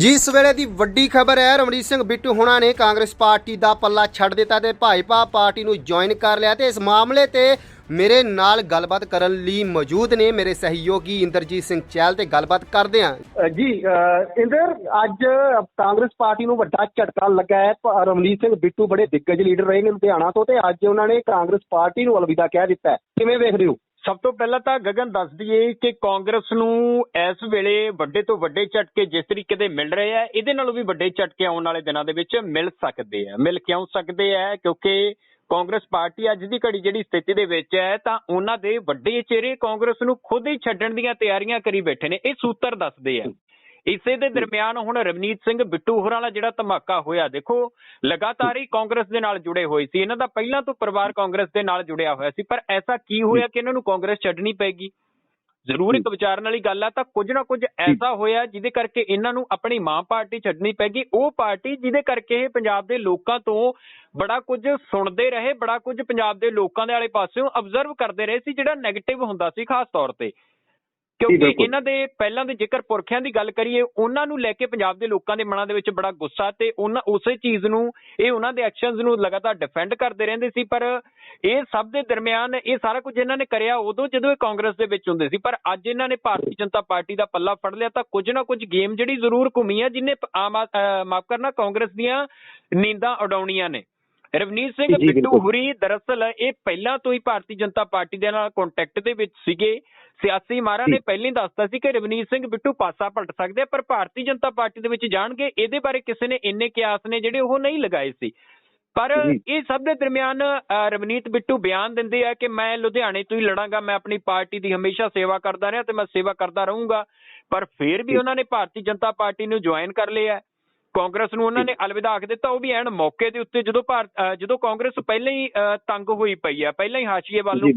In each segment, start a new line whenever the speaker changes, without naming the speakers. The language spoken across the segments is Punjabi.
ਜੀ ਇਸ ਵੇਲੇ ਦੀ ਵੱਡੀ ਖਬਰ ਹੈ ਰਮਰੀਤ ਸਿੰਘ ਬਿੱਟੂ ਹੁਣਾਂ ਨੇ ਕਾਂਗਰਸ ਪਾਰਟੀ ਦਾ ਪੱਲਾ ਛੱਡ ਦਿੱਤਾ ਤੇ ਭਾਜਪਾ ਪਾਰਟੀ ਨੂੰ ਜੁਆਇਨ ਕਰ ਲਿਆ ਤੇ ਇਸ ਮਾਮਲੇ ਤੇ ਮੇਰੇ ਨਾਲ ਗੱਲਬਾਤ ਕਰਨ ਲਈ ਮੌਜੂਦ ਨੇ ਮੇਰੇ ਸਹਿਯੋਗੀ ਇੰਦਰਜੀਤ ਸਿੰਘ ਚਹਿਲ ਤੇ ਗੱਲਬਾਤ ਕਰਦੇ ਹਾਂ।
ਜੀ ਇੰਦਰ, ਅੱਜ ਕਾਂਗਰਸ ਪਾਰਟੀ ਨੂੰ ਵੱਡਾ ਝਟਕਾ ਲੱਗਾ ਹੈ, ਪ- ਰਮਨੀਤ ਸਿੰਘ ਬਿੱਟੂ ਬੜੇ ਦਿੱਗਜ ਲੀਡਰ ਰਹੇ ਨੇ ਲੁਧਿਆਣਾ ਤੋਂ ਤੇ ਅੱਜ ਉਹਨਾਂ ਨੇ ਕਾਂਗਰਸ ਪਾਰਟੀ ਨੂੰ ਅਲਵਿਦਾ ਕਹਿ ਦਿੱਤਾ ਹੈ। ਕਿਵੇਂ ਵੇਖਦੇ ਹੋ?
ਸਭ ਤੋਂ ਪਹਿਲਾਂ ਤਾਂ ਗਗਨ ਦੱਸ ਦਈਏ ਕਿ ਕਾਂਗਰਸ ਨੂੰ ਇਸ ਵੇਲੇ ਵੱਡੇ ਤੋਂ ਵੱਡੇ ਝਟਕੇ ਜਿਸ ਤਰੀਕੇ ਦੇ ਮਿਲ ਰਹੇ ਆ, ਇਹਦੇ ਨਾਲੋਂ ਵੀ ਵੱਡੇ ਝਟਕੇ ਆਉਣ ਵਾਲੇ ਦਿਨਾਂ ਦੇ ਵਿੱਚ ਮਿਲ ਸਕਦੇ ਆ। ਮਿਲ ਕਿਉਂ ਸਕਦੇ ਆ? ਕਿਉਂਕਿ ਕਾਂਗਰਸ ਪਾਰਟੀ ਅੱਜ ਦੀ ਘੜੀ ਜਿਹੜੀ ਸਥਿਤੀ ਦੇ ਵਿੱਚ ਹੈ, ਤਾਂ ਉਹਨਾਂ ਦੇ ਵੱਡੇ ਚਿਹਰੇ ਕਾਂਗਰਸ ਨੂੰ ਖੁਦ ਹੀ ਛੱਡਣ ਦੀਆਂ ਤਿਆਰੀਆਂ ਕਰੀ ਬੈਠੇ ਨੇ। ਇਹ ਸੂਤਰ ਦੱਸਦੇ ਆ। ਇਸੇ ਦੇ ਦਰਮਿਆਨ ਹੁਣ ਰਵਨੀਤ ਸਿੰਘ ਬਿੱਟੂ ਹੋਰਾਂ ਦਾ ਜਿਹੜਾ ਧਮਾਕਾ ਹੋਇਆ, ਦੇਖੋ, ਲਗਾਤਾਰ ਹੀ ਕਾਂਗਰਸ ਦੇ ਨਾਲ ਜੁੜੇ ਹੋਏ ਸੀ। ਇਹਨਾਂ ਦਾ ਪਹਿਲਾਂ ਤੋਂ ਪਰਿਵਾਰ ਕਾਂਗਰਸ ਦੇ ਨਾਲ ਜੁੜਿਆ ਹੋਇਆ ਸੀ, ਪਰ ਐਸਾ ਕੀ ਹੋਇਆ ਕਿ ਇਹਨਾਂ ਨੂੰ ਕਾਂਗਰਸ ਛੱਡਣੀ ਪੈਗੀ ਜ਼ਰੂਰ ਇੱਕ ਵਿਚਾਰਨ ਵਾਲੀ ਗੱਲ ਆ, ਤਾਂ ਕੁਝ ਨਾ ਕੁਝ ਐਸਾ ਹੋਇਆ ਜਿਹਦੇ ਕਰਕੇ ਇਹਨਾਂ ਨੂੰ ਆਪਣੀ ਮਾਂ ਪਾਰਟੀ ਛੱਡਣੀ ਪੈਗੀ ਉਹ ਪਾਰਟੀ ਜਿਹਦੇ ਕਰਕੇ ਇਹ ਪੰਜਾਬ ਦੇ ਲੋਕਾਂ ਤੋਂ ਬੜਾ ਕੁਝ ਸੁਣਦੇ ਰਹੇ, ਬੜਾ ਕੁਝ ਪੰਜਾਬ ਦੇ ਲੋਕਾਂ ਦੇ ਵਾਲੇ ਪਾਸਿਓਂ ਅਬਜ਼ਰਵ ਕਰਦੇ ਰਹੇ ਸੀ, ਜਿਹੜਾ 네ਗੇਟਿਵ ਹੁੰਦਾ ਸੀ ਖਾਸ ਤੌਰ ਤੇ। ਕਿਉਂਕਿ। ਇਹਨਾਂ ਦੇ ਪਹਿਲਾਂ ਦੇ ਜੇਕਰ ਪੁਰਖਿਆਂ ਦੀ ਗੱਲ ਕਰੀਏ ਉਹਨਾਂ ਨੂੰ ਲੈ ਕੇ ਪੰਜਾਬ ਦੇ ਲੋਕਾਂ ਦੇ ਮਨਾਂ ਦੇ ਵਿੱਚ ਬੜਾ ਗੁੱਸਾ ਤੇ ਉਹਨਾਂ ਉਸੇ ਚੀਜ਼ ਨੂੰ ਇਹ ਉਹਨਾਂ ਦੇ ਐਕਸ਼ਨਸ ਨੂੰ ਲਗਾਤਾਰ ਡਿਫੈਂਡ ਕਰਦੇ ਰਹਿੰਦੇ ਸੀ ਪਰ ਇਹ ਸਭ ਦੇ ਦਰਮਿਆਨ ਇਹ ਸਾਰਾ ਕੁਝ ਇਹਨਾਂ ਨੇ ਕਰਿਆ ਉਦੋਂ ਜਦੋਂ ਇਹ ਕਾਂਗਰਸ ਦੇ ਵਿੱਚ ਹੁੰਦੇ ਸੀ ਪਰ ਅੱਜ ਇਹਨਾਂ ਨੇ ਭਾਰਤੀ ਜਨਤਾ ਪਾਰਟੀ ਦਾ ਪੱਲਾ ਫੜ ਲਿਆ ਤਾਂ ਕੁਝ ਨਾ ਕੁਝ ਗੇਮ ਜਿਹੜੀ ਜ਼ਰੂਰ ਘੁੰਮੀ ਆ ਜਿਨੇ ਆਮ ਮਾਫ ਕਰਨਾ ਕਾਂਗਰਸ ਦੀਆਂ ਨੀਂਦਾਂ ਉਡਾਉਣੀਆਂ ਨੇ ਰਵਨੀਤ ਸਿੰਘ ਬਿੱਟੂ। ਹੁਰੀ ਦਰਅਸਲ ਇਹ ਪਹਿਲਾਂ ਤੋਂ ਹੀ ਭਾਰਤੀ ਜਨਤਾ ਪਾਰਟੀ ਦੇ ਨਾਲ ਕੰਟੈਕਟ ਦੇ ਵਿੱਚ ਸੀਗੇ ਸਿਆਸੀ ਮਾਰਾ ਨੇ ਪਹਿਲਾਂ ਹੀ ਦੱਸਤਾ ਸੀ ਕਿ ਰਵਨੀਤ ਸਿੰਘ ਬਿੱਟੂ ਪਾਸਾ ਪਲਟ ਸਕਦੇ ਆ ਪਰ ਭਾਰਤੀ ਜਨਤਾ ਪਾਰਟੀ ਦੇ ਵਿੱਚ ਜਾਣਗੇ ਇਹਦੇ ਬਾਰੇ ਕਿਸੇ ਨੇ ਇੰਨੇ ਕਿਆਸ ਨੇ ਜਿਹੜੇ ਉਹ ਨਹੀਂ ਲਗਾਏ ਸੀ ਪਰ। ਇਹ ਸਭ ਦੇ ਦਰਮਿਆਨ ਰਵਨੀਤ ਬਿੱਟੂ ਬਿਆਨ ਦਿੰਦੇ ਆ ਕਿ ਮੈਂ ਲੁਧਿਆਣੇ ਤੋਂ ਹੀ ਲੜਾਂਗਾ ਮੈਂ ਆਪਣੀ ਪਾਰਟੀ ਦੀ ਹਮੇਸ਼ਾ ਸੇਵਾ ਕਰਦਾ ਰਿਹਾ ਤੇ ਮੈਂ ਸੇਵਾ ਕਰਦਾ ਰਹੂੰਗਾ ਪਰ ਫਿਰ ਵੀ। ਉਹਨਾਂ ਨੇ ਭਾਰਤੀ ਜਨਤਾ ਪਾਰਟੀ ਨੂੰ ਜੁਆਇਨ ਕਰ ਲਿਆ। ਕਾਂਗਰਸ ਨੂੰ ਉਹਨਾਂ ਨੇ ਅਲਵਿਦਾ ਆਖ ਦਿੱਤਾ ਉਹ ਵੀ ਐਨ ਮੌਕੇ ਦੇ ਉੱਤੇ ਜਦੋਂ ਭਾਰਤ ਜਦੋਂ ਕਾਂਗਰਸ ਪਹਿਲਾਂ ਹੀ ਤੰਗ ਹੋਈ ਪਈ ਆ ਪਹਿਲਾਂ ਹੀ ਹਾਸ਼ੀਏ ਵੱਲ ਨੂੰ
ਜੀ,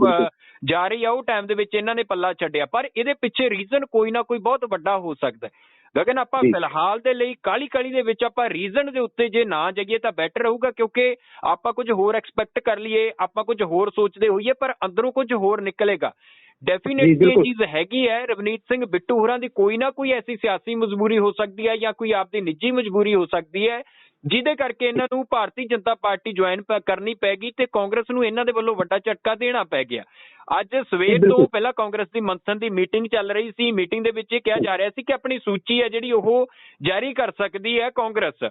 ਰਹੀ ਆ ਉਹ ਟਾਈਮ ਦੇ ਵਿੱਚ ਇਹਨਾਂ ਨੇ ਪੱਲਾ ਛੱਡਿਆ ਪਰ ਇਹਦੇ ਪਿੱਛੇ ਰੀਜ਼ਨ ਕੋਈ ਨਾ ਕੋਈ ਬਹੁਤ ਵੱਡਾ ਹੋ ਸਕਦਾ ਹੈ। ਗਗਨ ਆਪਾਂ। ਫਿਲਹਾਲ ਦੇ ਲਈ ਕਾਲੀ ਕਾਲੀ ਦੇ ਵਿੱਚ ਆਪਾਂ ਰੀਜ਼ਨ ਦੇ ਉੱਤੇ ਜੇ ਨਾ ਜਾਈਏ ਤਾਂ ਬੈਟਰ ਰਹੂਗਾ ਕਿਉਂਕਿ ਆਪਾਂ ਕੁਝ ਹੋਰ ਐਕਸਪੈਕਟ ਕਰ ਲਈਏ ਆਪਾਂ ਕੁਝ ਹੋਰ ਸੋਚਦੇ ਹੋਈਏ ਪਰ ਅੰਦਰੋਂ ਕੁਝ ਹੋਰ ਨਿਕਲੇਗਾ ਡੈਫੀਨਿਟਲੀ ਇਹ। ਚੀਜ਼ ਹੈਗੀ ਹੈ ਰਵਨੀਤ ਸਿੰਘ ਬਿੱਟੂ ਹੋਰਾਂ ਦੀ ਕੋਈ ਨਾ ਕੋਈ ਐਸੀ ਸਿਆਸੀ ਮਜਬੂਰੀ ਹੋ ਸਕਦੀ ਹੈ ਜਾਂ ਕੋਈ ਆਪਦੀ ਨਿੱਜੀ ਮਜਬੂਰੀ ਹੋ ਸਕਦੀ ਹੈ ਜਿਹਦੇ ਕਰਕੇ ਇਹਨਾਂ ਨੂੰ ਭਾਰਤੀ ਜਨਤਾ ਪਾਰਟੀ ਜੁਆਇਨ ਕਰਨੀ ਪੈਗੀ ਤੇ ਕਾਂਗਰਸ ਨੂੰ ਇਹਨਾਂ ਦੇ ਵੱਲੋਂ ਵੱਡਾ ਝਟਕਾ ਦੇਣਾ ਪੈ ਗਿਆ। ਅੱਜ ਸਵੇਰ ਤੋਂ। ਪਹਿਲਾਂ ਕਾਂਗਰਸ ਦੀ ਮੰਥਨ ਦੀ ਮੀਟਿੰਗ ਚੱਲ ਰਹੀ ਸੀ। ਮੀਟਿੰਗ ਦੇ ਵਿੱਚ ਇਹ ਕਿਹਾ ਜਾ ਰਿਹਾ ਸੀ ਕਿ ਆਪਣੀ ਸੂਚੀ ਹੈ ਜਿਹੜੀ ਉਹ ਜਾਰੀ ਕਰ ਸਕਦੀ ਹੈ ਕਾਂਗਰਸ।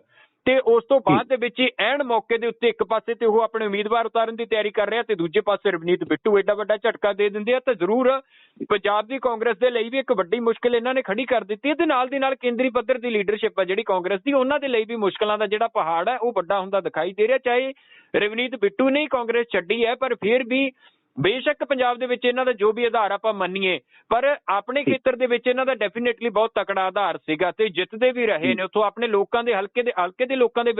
ਤੇ ਉਸ ਤੋਂ ਬਾਅਦ ਦੇ ਵਿੱਚ ਹੀ ਐਨ ਮੌਕੇ ਦੇ ਉੱਤੇ ਇੱਕ ਪਾਸੇ ਤੇ ਉਹ ਆਪਣੇ ਉਮੀਦਵਾਰ ਉਤਾਰਨ ਦੀ ਤਿਆਰੀ ਕਰ ਰਿਹਾ ਤੇ ਦੂਜੇ ਪਾਸੇ ਰਵਨੀਤ ਬਿੱਟੂ ਐਡਾ ਵੱਡਾ ਝਟਕਾ ਦੇ ਦਿੰਦੇ ਆ ਤਾਂ ਜ਼ਰੂਰ ਪੰਜਾਬ ਦੀ ਕਾਂਗਰਸ ਦੇ ਲਈ ਵੀ ਇੱਕ ਵੱਡੀ ਮੁਸ਼ਕਲ ਇਹਨਾਂ ਨੇ ਖੜੀ ਕਰ ਦਿੱਤੀ ਹੈ। ਤੇ ਨਾਲ ਦੀ ਨਾਲ ਕੇਂਦਰੀ ਪੱਧਰ ਦੀ ਲੀਡਰਸ਼ਿਪ ਹੈ ਜਿਹੜੀ ਕਾਂਗਰਸ ਦੀ ਉਹਨਾਂ ਦੇ ਲਈ ਵੀ ਮੁਸ਼ਕਲਾਂ ਦਾ ਜਿਹੜਾ ਪਹਾੜ ਹੈ ਉਹ ਵੱਡਾ ਹੁੰਦਾ ਦਿਖਾਈ ਦੇ ਰਿਹਾ। ਚਾਹੇ ਰਵਨੀਤ ਬਿੱਟੂ ਨੇ ਹੀ ਕਾਂਗਰਸ ਛੱਡੀ ਹੈ ਪਰ ਫਿਰ ਵੀ ਬੇਸ਼ੱਕ ਪੰਜਾਬ ਦੇ ਵਿੱਚ ਇਹਨਾਂ ਦਾ ਜੋ ਵੀ ਆਧਾਰ ਆਪਾਂ ਮੰਨੀਏ ਪਰ ਆਪਣੇ ਖੇਤਰ ਦੇ ਵਿੱਚ ਇਹਨਾਂ ਦਾ ਡੈਫੀਨਿਟਲੀ ਬਹੁਤ ਤਕੜਾ ਆਧਾਰ ਸੀਗਾ ਤੇ ਜਿੱਤਦੇ ਵੀ ਰਹੇ ਨੇ। ਉੱਥੋਂ ਆਪਣੇ ਲੋਕਾਂ ਦੇ ਹਲਕੇ ਦੇ ਹਲਕੇ ਦੇ ਲੋਕਾਂ ਦੇ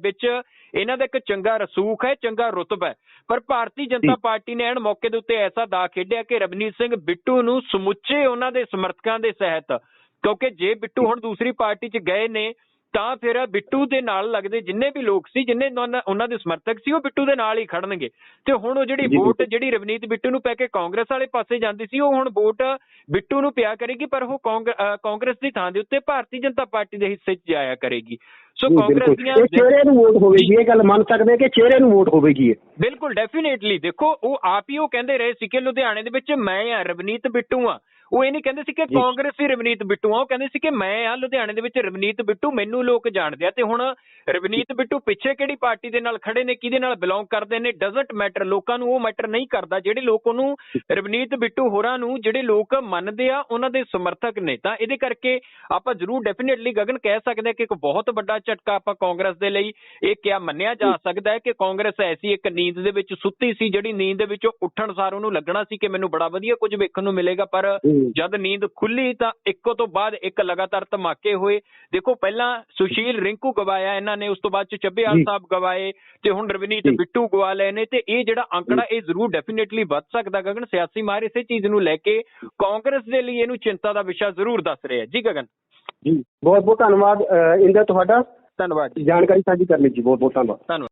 ਵਿੱਚ ਇਹਨਾਂ ਦਾ ਇੱਕ ਚੰਗਾ ਰਸੂਖ ਹੈ ਚੰਗਾ ਰੁਤਬਾ ਹੈ। ਪਰ ਭਾਰਤੀ ਜਨਤਾ। ਪਾਰਟੀ ਨੇ ਐਨ ਮੌਕੇ ਦੇ ਉੱਤੇ ਐਸਾ ਦਾ ਖੇਡਿਆ ਕਿ ਰਵਨੀਤ ਸਿੰਘ ਬਿੱਟੂ ਨੂੰ ਸਮੁੱਚੇ ਉਹਨਾਂ ਦੇ ਸਮਰਥਕਾਂ ਦੇ ਸਹਿਤ ਕਿਉਂਕਿ ਜੇ ਬਿੱਟੂ ਹੁਣ ਦੂਸਰੀ ਪਾਰਟੀ 'ਚ ਗਏ ਨੇ ਤਾਂ ਫਿਰ ਬਿੱਟੂ ਦੇ ਨਾਲ ਲੱਗਦੇ ਜਿੰਨੇ ਵੀ ਲੋਕ ਸੀ ਜਿੰਨੇ ਉਹਨਾਂ ਦੇ ਸਮਰਥਕ ਸੀ ਉਹ ਬਿੱਟੂ ਦੇ ਨਾਲ ਹੀ ਖੜਨਗੇ। ਤੇ ਹੁਣ ਉਹ ਜਿਹੜੀ ਵੋਟ। ਜਿਹੜੀ ਰਵਨੀਤ ਬਿੱਟੂ ਨੂੰ ਪੈ ਕੇ ਕਾਂਗਰਸ ਵਾਲੇ ਪਾਸੇ ਜਾਂਦੀ ਸੀ ਉਹ ਹੁਣ ਵੋਟ ਬਿੱਟੂ ਨੂੰ ਪਿਆ ਕਰੇਗੀ ਪਰ ਉਹ ਕਾਂਗਰਸ ਦੀ ਥਾਂ ਦੇ ਉੱਤੇ ਭਾਰਤੀ ਜਨਤਾ ਪਾਰਟੀ ਦੇ ਹਿੱਸੇ 'ਚ ਜਾਇਆ ਕਰੇਗੀ। ਸੋ ਕਾਂਗਰਸ। ਦੀਆਂ
ਚਿਹਰੇ ਨੂੰ ਵੋਟ ਹੋਵੇਗੀ ਇਹ ਗੱਲ ਮੰਨ ਸਕਦੇ ਕਿ ਚਿਹਰੇ ਨੂੰ ਵੋਟ ਹੋਵੇਗੀ
ਬਿਲਕੁਲ ਡੈਫੀਨੇਟਲੀ। ਦੇਖੋ ਉਹ ਆਪ ਹੀ ਉਹ ਕਹਿੰਦੇ ਰਹੇ ਸੀ ਕਿ ਲੁਧਿਆਣੇ ਦੇ ਵਿੱਚ ਮੈਂ ਆ ਰਵਨੀਤ ਬਿੱਟੂ ਆ। ਉਹ ਇਹ ਨਹੀਂ ਕਹਿੰਦੇ ਸੀ ਕਿ। ਕਾਂਗਰਸ ਹੀ ਰਵਨੀਤ ਬਿੱਟੂ ਆ ਉਹ ਕਹਿੰਦੇ ਸੀ ਕਿ ਮੈਂ ਆ ਲੁਧਿਆਣੇ ਦੇ ਵਿੱਚ ਰਵਨੀਤ ਬਿੱਟੂ ਮੈਨੂੰ ਲੋਕ ਜਾਣਦੇ ਆ ਤੇ ਹੁਣ ਰਵਨੀਤ ਬਿੱਟੂ ਪਿੱਛੇ ਕਿਹੜੀ ਪਾਰਟੀ ਦੇ ਨਾਲ ਖੜੇ ਨੇ ਕਿਹਦੇ ਨਾਲ ਬਿਲੋਂਗ ਕਰਦੇ ਨੇ ਡਸਨਟ ਮੈਟਰ ਲੋਕਾਂ ਨੂੰ ਉਹ ਮੈਟਰ ਨਹੀਂ ਕਰਦਾ ਜਿਹੜੇ ਲੋਕ ਉਹਨੂੰ ਰਵਨੀਤ ਬਿੱਟੂ ਹੋਰਾਂ ਨੂੰ ਜਿਹੜੇ ਲੋਕ ਮੰਨਦੇ ਆ ਉਹਨਾਂ ਦੇ ਸਮਰਥਕ ਨੇ ਤਾਂ ਇਹਦੇ ਕਰਕੇ ਆਪਾਂ ਜ਼ਰੂਰ ਡੈਫੀਨੇਟਲੀ ਗਗਨ ਕਹਿ ਸਕਦੇ ਹਾਂ ਕਿ ਇੱਕ ਬਹੁਤ ਵੱਡਾ ਝਟਕਾ ਆਪਾਂ ਕਾਂਗਰਸ ਦੇ ਲਈ ਇਹ ਕਿਹਾ ਮੰਨਿਆ ਜਾ ਸਕਦਾ ਹੈ ਕਿ ਕਾਂਗਰਸ ਐਸੀ ਇੱਕ ਨੀਂਦ ਦੇ ਵਿੱਚ ਸੁੱਤੀ ਸੀ ਜਿਹੜੀ ਨੀਂਦ ਦੇ ਵਿੱਚੋਂ ਉੱਠਣ ਸਾਰ ਉਹਨੂੰ ਲੱਗਣਾ ਸੀ ਕਿ ਮੈਨੂੰ ਬੜਾ ਵਧੀਆ ਕੁਝ ਵੇਖਣ ਨੂੰ ਮਿਲੇਗਾ ਪਰ। ਜਦ ਨੀਂਦ ਖੁੱਲੀ ਤਾਂ ਇੱਕੋ ਤੋਂ ਬਾਅਦ ਇੱਕ ਲਗਾਤਾਰ ਧਮਾਕੇ ਹੋਏ। ਦੇਖੋ ਪਹਿਲਾਂ ਸੁਸ਼ੀਲ ਰਿੰਕੂ ਗਵਾਇਆ ਇਹਨਾਂ ਨੇ ਉਸ ਤੋਂ ਬਾਅਦ ਚ ਚੱਬੇਵਾਲ। ਸਾਹਿਬ ਗਵਾਏ ਤੇ ਹੁਣ ਰਵਨੀਤ। ਬਿੱਟੂ ਗਵਾ ਲਏ ਨੇ ਤੇ ਇਹ ਜਿਹੜਾ ਅੰਕੜਾ ਇਹ ਜ਼ਰੂਰ ਡੈਫੀਨੇਟਲੀ ਵੱਧ ਸਕਦਾ ਗਗਨ ਸਿਆਸੀ ਮਾਰ ਇਸੇ ਚੀਜ਼ ਨੂੰ ਲੈ ਕੇ ਕਾਂਗਰਸ ਦੇ ਲਈ ਇਹਨੂੰ ਚਿੰਤਾ ਦਾ ਵਿਸ਼ਾ ਜ਼ਰੂਰ ਦੱਸ ਰਿਹਾ ਜੀ ਗਗਨ।
ਜੀ ਬਹੁਤ ਬਹੁਤ ਧੰਨਵਾਦ ਇੰਦਰ ਤੁਹਾਡਾ
ਧੰਨਵਾਦ
ਜਾਣਕਾਰੀ ਸਾਂਝੀ ਕਰਨ ਲਈ ਜੀ ਬਹੁਤ ਬਹੁਤ ਧੰਨਵਾਦ।
ਧੰਨਵਾਦ।